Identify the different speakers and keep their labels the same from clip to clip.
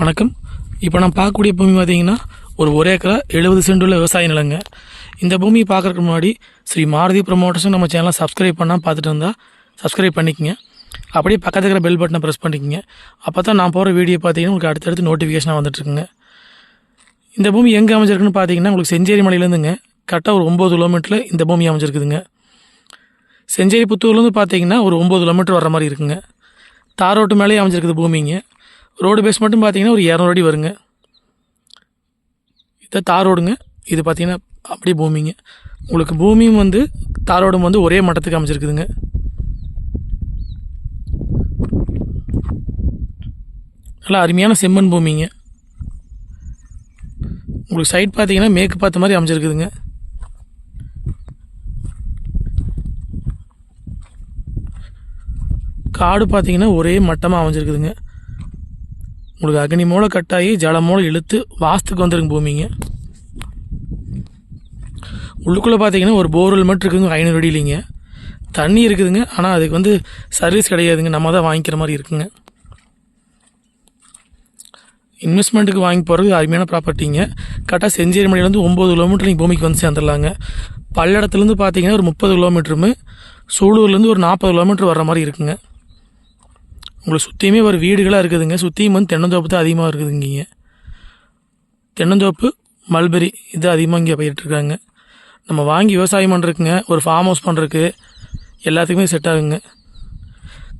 Speaker 1: வணக்கம். இப்போ நான் பார்க்கக்கூடிய பூமி பார்த்தீங்கன்னா ஒரு ஒரே ஏக்கரா எழுபது சென்ட் உள்ள விவசாய நிலங்க. இந்த பூமியை பார்க்கறதுக்கு முன்னாடி ஸ்ரீ மாருதி ப்ரொமோட்டர்ஸும் நம்ம சேனலை சப்ஸ்கிரைப் பண்ணால் பார்த்துட்டு இருந்தால் சப்ஸ்கிரைப் பண்ணிக்கங்க. அப்படியே பக்கத்துல இருக்கிற பெல் பட்டனை ப்ரெஸ் பண்ணிக்கங்க. அப்போ தான் நான் போகிற வீடியோ பார்த்தீங்கன்னா உங்களுக்கு அடுத்தடுத்து நோட்டிஃபிகேஷனாக வந்துட்டுருக்குங்க. இந்த பூமி எங்கே அமைஞ்சிருக்குன்னு பார்த்தீங்கன்னா உங்களுக்கு செஞ்சேரி மலையிலேருந்துங்க. கரெக்டாக ஒரு ஒம்பது கிலோமீட்டரில் இந்த பூமி அமைஞ்சிருக்குதுங்க. செஞ்சேரி புத்தூர்லேருந்து பார்த்தீங்கன்னா ஒரு ஒம்பது கிலோமீட்டர் வர மாதிரி இருக்குங்க. தார் ரோட்டு மேலேயே அமைஞ்சிருக்குது பூமிங்க. ரோடு பேஸ் மட்டும் பார்த்தீங்கன்னா ஒரு இரநூறு அடி வருங்க. இதை தார் ரோடுங்க. இது பார்த்தீங்கன்னா அப்படியே பூமிங்க. உங்களுக்கு பூமியும் வந்து தார் ரோடும் வந்து ஒரே மட்டத்துக்கு அமைச்சிருக்குதுங்க நல்லா அருமையான செம்மண் பூமிங்க. உங்களுக்கு சைட் பார்த்தீங்கன்னா மேற்கு பார்த்த மாதிரி அமைச்சிருக்குதுங்க காடு பார்த்தீங்கன்னா ஒரே மட்டமாக அமைஞ்சிருக்குதுங்க. உங்களுக்கு அக்னி மூளை கட்டாயி ஜல மூளை இழுத்து வாஸ்துக்கு வந்துருங்க பூமிங்க. உள்ளுக்குள்ளே பார்த்தீங்கன்னா ஒரு போர்வெல் மட்டும் இருக்குங்க ஐநூறு அடி இல்லைங்க தண்ணி இருக்குதுங்க ஆனால் அதுக்கு வந்து சர்வீஸ் கிடையாதுங்க நம்ம தான் வாங்கிக்கிற மாதிரி இருக்குங்க. இன்வெஸ்ட்மெண்ட்டுக்கு வாங்கி போகிறது அருமையான ப்ராப்பர்ட்டிங்க கரெக்டாக செஞ்சேரி மலையிலேருந்து ஒம்பது கிலோமீட்டர் நீங்கள் பூமிக்கு வந்து சேர்ந்துடலாங்க. பல்லடத்துலேருந்து பார்த்தீங்கன்னா ஒரு முப்பது கிலோமீட்டருமே சூலூர்லேருந்து ஒரு நாற்பது கிலோமீட்டர் வர்ற மாதிரி இருக்குங்க. உங்களுக்கு சுற்றியுமே ஒரு வீடுகளாக இருக்குதுங்க. சுற்றியும் வந்து தென்னந்தோப்பு தான் அதிகமாக இருக்குதுங்க இங்கே தென்னந்தோப்பு மல்பெரி இது அதிகமாக இங்கே பயிரிட்டுருக்காங்க நம்ம வாங்கி விவசாயம் பண்ணுறதுக்குங்க ஒரு ஃபார்ம் ஹவுஸ் பண்ணுறதுக்கு எல்லாத்துக்குமே செட் ஆகுங்க.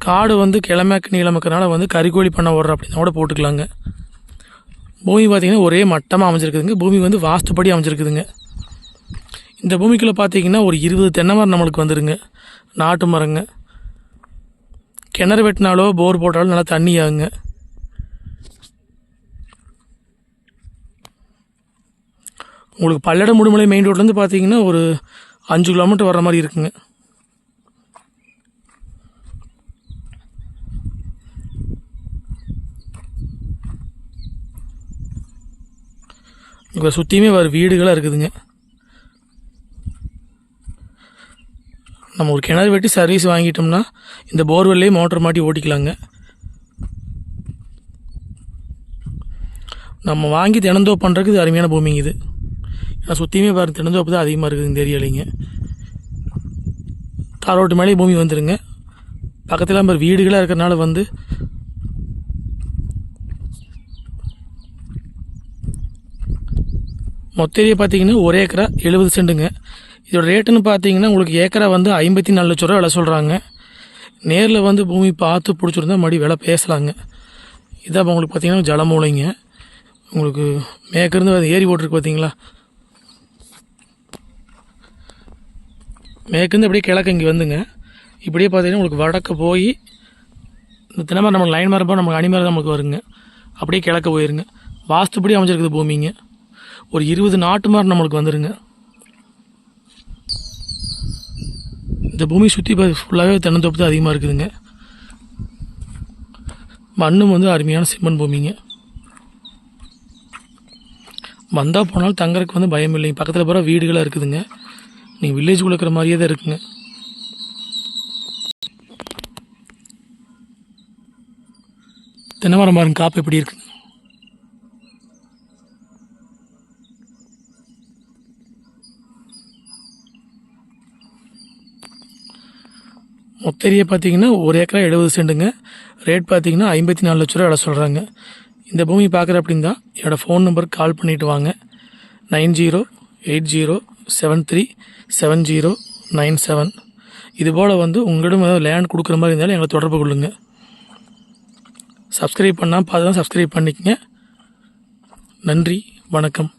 Speaker 1: காடு வந்து கிழமைக்கு நீளமக்கிறனால வந்து கறிக்கோழி பண்ண ஓடுற அப்படின்னா கூட போட்டுக்கலாங்க. பூமி பார்த்திங்கன்னா ஒரே மட்டமாக அமைஞ்சிருக்குதுங்க. பூமி வந்து வாஸ்துப்படி அமைஞ்சிருக்குதுங்க. இந்த பூமிக்குள்ளே பார்த்தீங்கன்னா ஒரு இருபது தென்னை மரம் நம்மளுக்கு வந்துருங்க. நாட்டு மரங்க. கிணறு வெட்டினாலோ போர் போட்டாலும் நல்லா தண்ணி ஆகுங்க. உங்களுக்கு பல்லடம் முடுமலை மெயின் ரோட்லேருந்து பார்த்தீங்கன்னா ஒரு அஞ்சு கிலோமீட்டர் வர்ற மாதிரி இருக்குங்க. இங்கே சுற்றியுமே வர வீடுகளாக இருக்குதுங்க. நம்ம ஒரு கிணறு வெட்டி சர்வீஸ் வாங்கிட்டோம்னா இந்த போர்வெல்லையே மோட்டர் மாட்டி ஓட்டிக்கலாங்க. நம்ம வாங்கி தினந்தோப்பு பண்ணுறதுக்கு இது அருமையான பூமிங்க இது. ஏன்னா சுற்றியுமே பாருங்கள் தினந்தோப்பு தான் அதிகமாக இருக்குது இந்த ஏரியாலிங்க தாரோட்டு மேலே பூமி வந்துடுங்க பக்கத்தில் நம்ம வீடுகளாக இருக்கிறனால வந்து மொத்த ஏரியா பார்த்தீங்கன்னா ஒரு ஏக்கரா எழுபது சென்ட்டுங்க இதோட ரேட்டுன்னு பார்த்தீங்கன்னா உங்களுக்கு ஏக்கரா வந்து ஐம்பத்தி நாலு லட்ச ரூபா விலை சொல்கிறாங்க நேரில் வந்து பூமி பார்த்து பிடிச்சிருந்தா மறுபடியும் விலை பேசலாங்க. இதான் இப்போ உங்களுக்கு பார்த்தீங்கன்னா ஜலமூலைங்க. உங்களுக்கு மேற்கிருந்து அது ஏரி போட்டிருக்கு பார்த்தீங்களா மேற்கிருந்து அப்படியே கிழக்கு இங்கே வந்துங்க. இப்படியே பார்த்தீங்கன்னா உங்களுக்கு வடக்கு போய் இந்த தினமரம் நமக்கு லைன் மரம் நமக்கு அணிமரம் நமக்கு வருங்க. அப்படியே கிழக்க போயிருங்க. வாஸ்துப்படி அமைஞ்சிருக்குது பூமிங்க. ஒரு இருபது நாட்டு மரம் நம்மளுக்கு வந்துருங்க. இந்த பூமி சுற்றி ஃபுல்லாகவே தென்னந்தோப்பு தான் அதிகமாக இருக்குதுங்க. மண்ணும் வந்து அருமையான செம்மண் பூமிங்க. வந்தால் போனாலும் தங்கறதுக்கு வந்து பயம் இல்லைங்க. பக்கத்தில் போகிற வீடுகளாக இருக்குதுங்க. நீங்கள் வில்லேஜ் இருக்கிற மாதிரியே தான் இருக்குங்க. தென்னை மரம் பாருங்க காப்பு எப்படி இருக்குங்க? மொத்த ஏரியா பார்த்தீங்கன்னா ஒரு ஏக்கரா எழுபது சென்ட்டுங்க ரேட் பார்த்தீங்கன்னா ஐம்பத்தி நாலு லட்ச ரூபா விலை சொல்கிறாங்க இந்த பூமி பார்க்குற அப்படின்னா என்னோடய ஃபோன் நம்பருக்கு கால் பண்ணிவிட்டு வாங்க. Nine zero eight zero seven three seven zero nine seven. இதுபோல் வந்து உங்களிடம் ஏதாவது லேண்ட் கொடுக்குற மாதிரி இருந்தாலும் எங்களை தொடர்பு கொள்ளுங்கள் சப்ஸ்கிரைப் பண்ணால் பார்த்து தான் சப்ஸ்கிரைப் பண்ணிக்கங்க. நன்றி வணக்கம்.